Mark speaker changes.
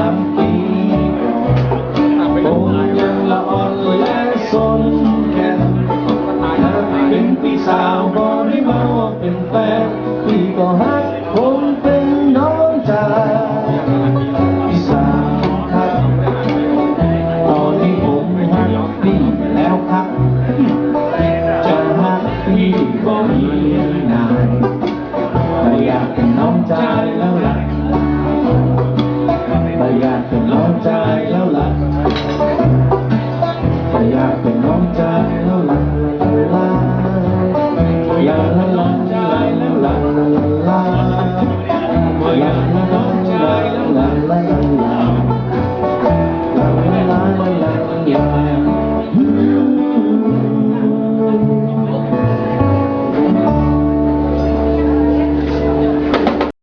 Speaker 1: ามปีคงยังละอ่อนและสนแก่ถ้าเป็นพี่สาวก็ได้มาวเป็นแฟนพี่ก็หักผมเป็นน้องชายพี่สาวครับตอนนี้ผมหักพี่แล้วครับ จะหักพี่ก็มีนายอยากเป็นน้องชายแล้ว